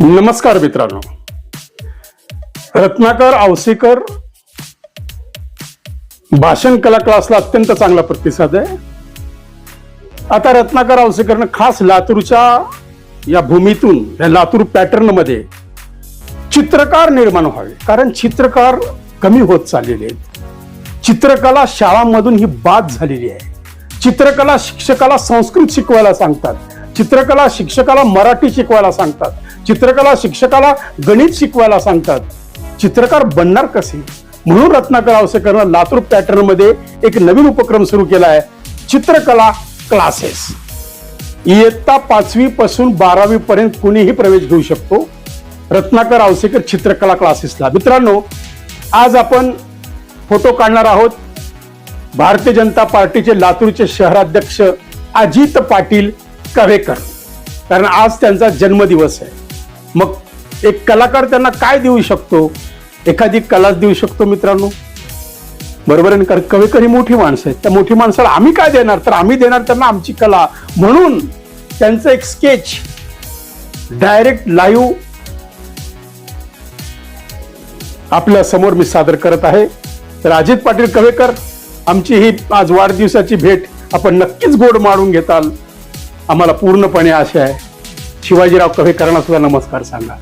नमस्कार मित्रांनो. रत्नाकर आवसेकर भाषण कला क्लासला अत्यंत चांगला प्रतिसाद आहे. आता रत्नाकर आवसेकरनं खास लातूरच्या या भूमीतून या लातूर पॅटर्नमध्ये चित्रकार निर्माण व्हावे. कारण चित्रकार कमी होत चाललेले आहेत. चित्रकला शाळांमधून ही बाद झालेली आहे. चित्रकला शिक्षकाला संस्कृत शिकवायला सांगतात. चित्रकला शिक्षकाला मराठी शिकवायला सांगतात. चित्रकला शिक्षकाला गणित शिकवायला सांगतात. चित्रकार बनणार कसे? म्हणून रत्नाकर आवसेकरनं लातूर पॅटर्नमध्ये एक नवीन उपक्रम सुरू केला आहे चित्रकला क्लासेस. इयत्ता पाचवी पासून बारावी पर्यंत कुणीही प्रवेश घेऊ शकतो. रत्नाकर आवसेकर चित्रकला क्लासेसला. मित्रांनो आज आपण फोटो काढणार आहोत. भारतीय जनता पार्टीचे लातूरचे शहराध्यक्ष अजित पाटील कवेकर. कारण आज त्यांचा जन्मदिवस आहे. मग एक कलाकार त्यांना काय देऊ शकतो? एखादी कलाच देऊ शकतो मित्रांनो? बरोबर आहे ना? कारण कवेकर ही मोठी माणसं आहेत. त्या मोठी माणसाला आम्ही काय देणार? तर आम्ही देणार त्यांना आमची कला. म्हणून त्यांचं एक स्केच डायरेक्ट लाईव्ह आपल्यासमोर मी सादर करत आहे. तर अजित पाटील कवेकर आमची ही आज वाढदिवसाची भेट आपण नक्कीच गोड मारून घेताल. आम्हाला पूर्णपणे आशा आहे. शिवाजीराव कवेकरांना सुद्धा नमस्कार सांगा.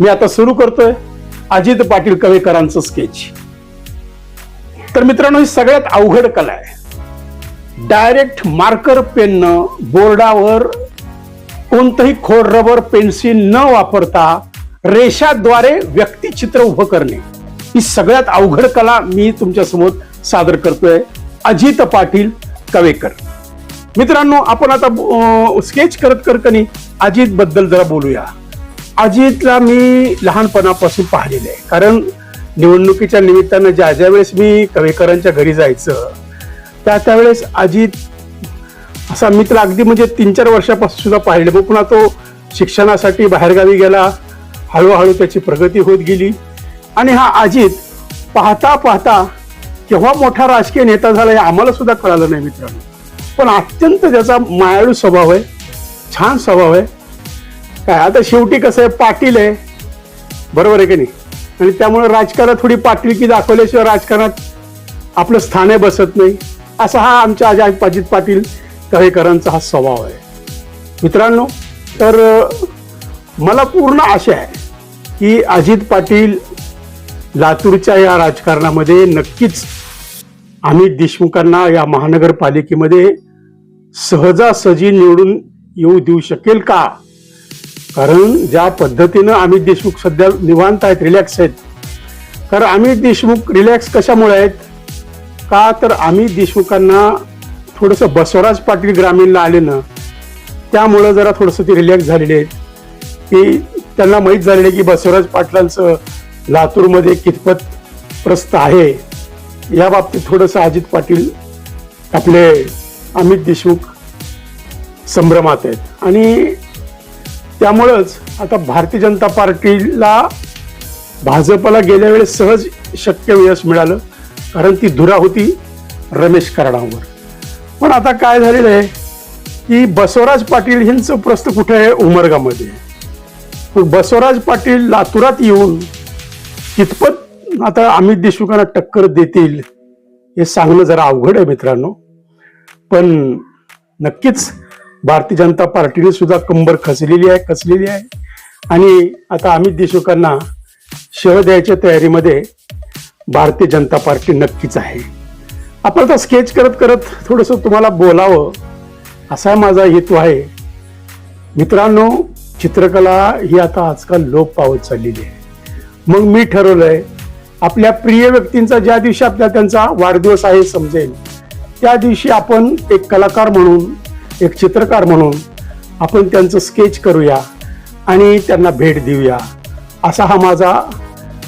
मी आता सुरू करतोय अजित पाटील कवेकरांचं स्केच तर मित्रांनो ही सगळ्यात अवघड कला आहे. डायरेक्ट मार्कर पेननं बोर्डावर कोणतंही खोड रबर पेन्सिल न वापरता रेषाद्वारे व्यक्तिचित्र उभं करणे. ही सगळ्यात अवघड कला मी तुमच्यासमोर सादर करतोय अजित पाटील कवेकर. मित्रांनो आपण आता स्केच करत करकनी अजित बद्दल जरा बोलूया. अजितला मी लहानपणापासून पाहिलेलं आहे. कारण निवडणुकीच्या निमित्तानं ज्या ज्या वेळेस मी कवेकरांच्या घरी जायचं त्या त्यावेळेस अजित असा मित्र अगदी म्हणजे तीन चार वर्षापासून सुद्धा पाहिले मग पुन्हा तो शिक्षणासाठी बाहेरगावी गेला हळूहळू त्याची प्रगती होत गेली. आणि हा अजित पाहता पाहता केव्हा मोठा राजकीय नेता झाला हे आम्हाला सुद्धा कळालं नाही मित्रांनो. पण अत्यंत त्याचा मायाळू स्वभाव आहे. छान स्वभाव आहे. काय आता शेवटी कसं आहे पाटील आहे. बरोबर आहे की नाही? आणि त्यामुळे राजकारणात थोडी पाटीलकी दाखवल्याशिवाय राजकारणात आपलं स्थाने बसत नाही. असा हा आमच्या अजय अजित पाटील तळेकरांचा हा स्वभाव आहे. मित्रांनो तर मला पूर्ण आशा आहे की अजित पाटील लातूरच्या या राजकारणामध्ये नक्कीच अमित देशमुखांना या महानगरपालिकेमध्ये सहजासहजी निवडून येऊ देऊ शकेल का? कारण ज्या पद्धतीनं अमित देशमुख सध्या निवांत आहेत रिलॅक्स आहेत. कारण अमित देशमुख रिलॅक्स कशामुळे आहेत? का तर अमित देशमुखांना थोडंसं बसवराज पाटील ग्रामीणला आले ना त्यामुळं जरा थोडंसं ते रिलॅक्स झालेले आहेत. की त्यांना माहीत झालेलं आहे की बसवराज पाटलांचं लातूरमध्ये कितपत प्रस्त आहे. या बाबतीत थोडंसं अजित पाटील आपले अमित देशमुख संभ्रमात आहेत. आणि त्यामुळंच आता भारतीय जनता पार्टीला भाजपला गेल्या वेळेस सहज शक्य यश मिळालं कारण ती धुरा होती रमेश कराडांवर पण आता काय झालेलं आहे की बसवराज पाटील यांचं प्रस्त कुठे आहे? उमरगामध्ये. मग बसवराज पाटील लातूरात येऊन कितपत आता अमित देशमुखांना टक्कर देतील हे सांगणं जरा अवघड आहे मित्रांनो. पण नक्कीच भारतीय जनता पार्टीने सुद्धा कंबर खचलेली आहे खचलेली आहे. आणि आता अमित देशमुखांना शह द्यायच्या तयारीमध्ये भारतीय जनता पार्टी नक्कीच आहे. आपण आता स्केच करत करत थोडंसं तुम्हाला बोलावं असा माझा हेतू आहे. मित्रांनो चित्रकला ही आता आजकाल लोप पावत चाललेली आहे. मग मी ठरवलंय आपल्या प्रिय व्यक्तींचा ज्या दिवशी आपल्या त्यांचा वाढदिवस आहे समजेल. त्या दिवशी आपण एक कलाकार म्हणून एक चित्रकार म्हणून आपण त्यांचं स्केच करूया आणि त्यांना भेट देऊया. असा हा माझा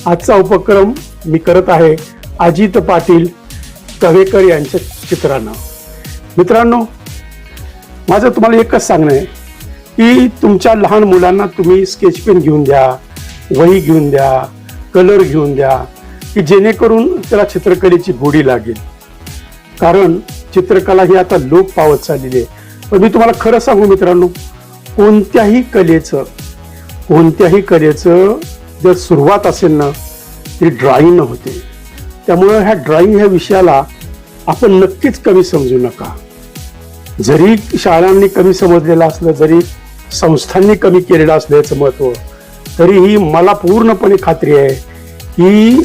आजचा उपक्रम मी करत आहे अजित पाटील कवेकर यांच्या चित्रानं. मित्रांनो माझं तुम्हाला एकच सांगणं आहे की तुमच्या लहान मुलांना तुम्ही स्केच पेन घेऊन द्या वही घेऊन द्या कलर घेऊन द्या की जेणेकरून त्याला चित्रकलेची गोडी लागेल. कारण चित्रकला ही आता लोप पावत चाललेली आहे. पण मी तुम्हाला खरं सांगू मित्रांनो कोणत्याही कलेचं कोणत्याही कलेचं जर सुरुवात असेल ना ती ड्रॉईंग होते. त्यामुळं ह्या ड्रॉईंग ह्या विषयाला आपण नक्कीच कमी समजू नका. जरी शाळांनी कमी समजलेलं असलं जरी संस्थांनी कमी केलेलं असल्याचं महत्त्व तरीही मला पूर्णपणे खात्री आहे की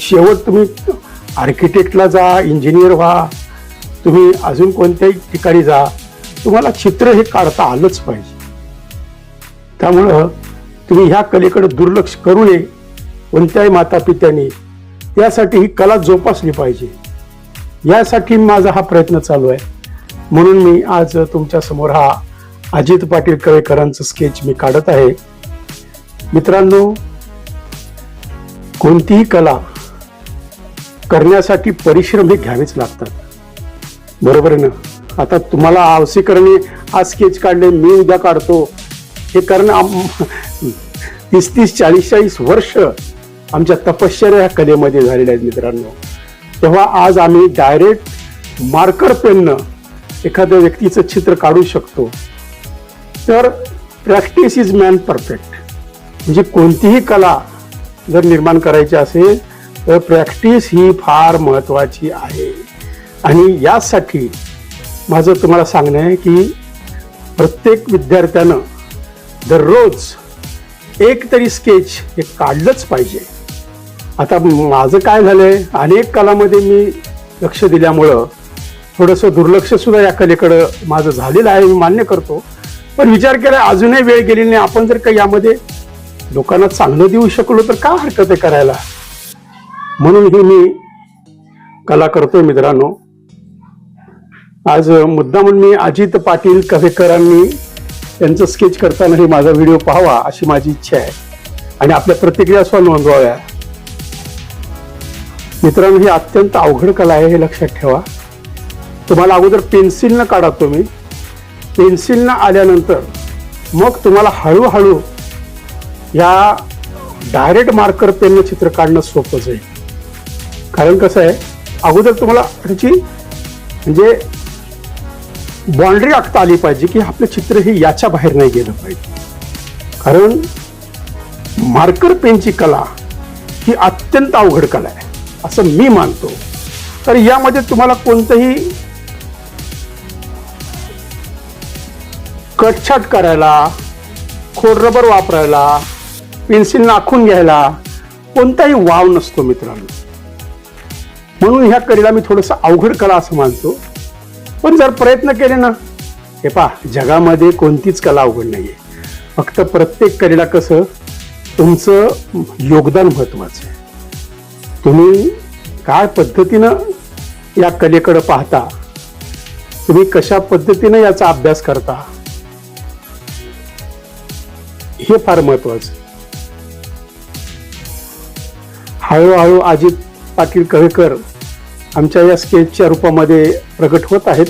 शेवट तुम्ही आर्किटेक्टला जा इंजिनियर व्हा तुम्ही अजून कोणत्याही ठिकाणी जा तुम्हाला चित्र हे काढता आलंच पाहिजे. त्यामुळं तुम्ही ह्या कलेकडे दुर्लक्ष करू नये कोणत्याही माता पित्यांनी त्यासाठी ही कला जोपासली पाहिजे. यासाठी माझा हा प्रयत्न चालू आहे. म्हणून मी आज तुमच्यासमोर हा अजित पाटील कवेकरांचं स्केच मी काढत आहे. मित्रांनो कोणतीही कला करण्यासाठी परिश्रम हे घ्यावेच लागतात. बरोबर आहे ना? आता तुम्हाला आवसीकरणे आज स्केच काढले मी उद्या काढतो. हे करणं आम- तीस तीस चाळीस चाळीस वर्ष आमच्या तपश्चर्या ह्या कलेमध्ये झालेल्या आहेत मित्रांनो. तेव्हा आज आम्ही डायरेक्ट मार्कर पेननं एखाद्या व्यक्तीचं चित्र काढू शकतो. तर प्रॅक्टिस इज मॅन परफेक्ट म्हणजे कोणतीही कला जर निर्माण करायची असेल तर प्रॅक्टिस ही फार महत्त्वाची आहे. आणि यासाठी माझं तुम्हाला सांगणं आहे की प्रत्येक विद्यार्थ्यानं दररोज एक तरी स्केच हे काढलंच पाहिजे. आता माझं काय झालं आहे अनेक कलामध्ये मी लक्ष दिल्यामुळं थोडंसं दुर्लक्षसुद्धा या कलेकडं माझं झालेलं आहे मी मान्य करतो. पण विचार केला अजूनही वेळ गेलेली नाही आपण जर का यामध्ये लोकांना चांगलं देऊ शकलो तर का हरकत आहे करायला? म्हणून ही मी कला करतोय मित्रांनो. आज मुद्दा म्हणून मी अजित पाटील कवेकरांनी त्यांचं स्केच करताना हे माझा व्हिडिओ पाहावा अशी माझी इच्छा आहे. आणि आपल्या प्रतिक्रिया सुद्धा नोंदवाव्या. मित्रांनो ही अत्यंत अवघड कला आहे हे लक्षात ठेवा. तुम्हाला अगोदर पेन्सिलनं काढा तुम्ही. पेन्सिलनं आल्यानंतर मग तुम्हाला हळूहळू या डायरेक्ट मार्कर पेननं चित्र काढणं सोपं जाईल. कारण कसं आहे अगोदर तुम्हाला त्याची म्हणजे बाउंड्री आखता आली पाहिजे की आपलं चित्र हे याच्या बाहेर नाही गेलं पाहिजे. कारण मार्कर पेनची कला ही अत्यंत अवघड कला आहे असं मी मानतो. तर यामध्ये तुम्हाला कोणतंही कटछाट करायला खोड रबर वापरायला पेन्सिल नाखून घ्यायला कोणताही वाव नसतो मित्रांनो. म्हणून ह्या कलेला मी थोडंसं अवघड कला असं मानतो. पण जर प्रयत्न केले ना हे पा जगामध्ये कोणतीच कला अवघड नाहीये. फक्त प्रत्येक कलेला कसं तुमचं योगदान महत्वाचं आहे. तुम्ही काय पद्धतीनं या कलेकडे पाहता? तुम्ही कशा पद्धतीनं याचा अभ्यास करता? हे फार महत्वाचं हळूहळू अजित पाटील कळकर आमच्या या स्केचच्या रूपामध्ये प्रकट होत आहेत.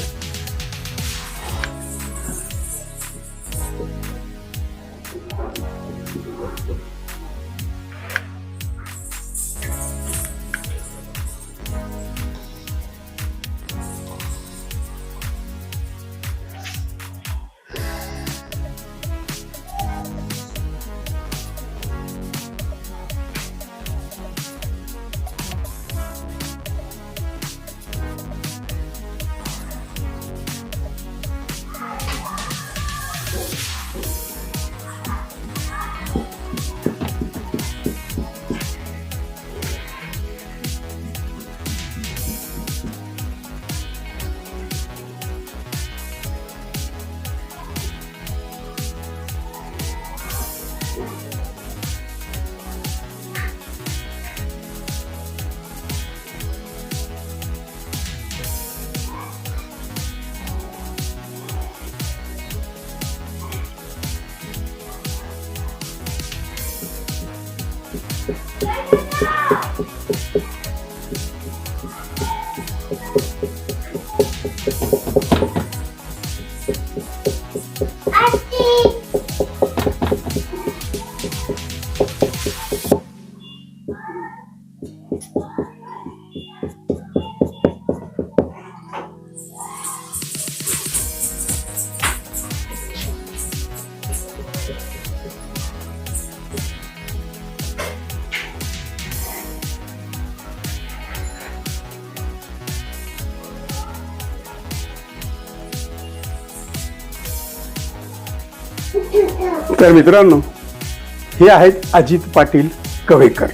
没看到 तर मित्रांनो हे आहेत अजित पाटील कवेकर.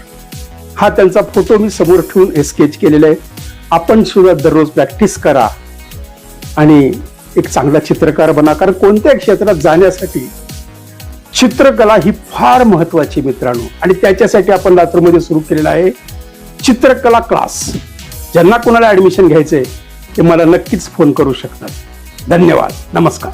हा त्यांचा फोटो मी समोर ठेवून स्केच केलेला आहे. आपण सुद्धा दररोज प्रॅक्टिस करा आणि एक चांगला चित्रकार बना. कारण कोणत्याही क्षेत्रात जाण्यासाठी चित्रकला ही फार महत्वाची मित्रांनो. आणि त्याच्यासाठी आपण लातूरमध्ये सुरू केलेला आहे चित्रकला क्लास ज्यांना कोणाला घ्यायचं आहे ते मला नक्कीच फोन करू शकतात. धन्यवाद. नमस्कार.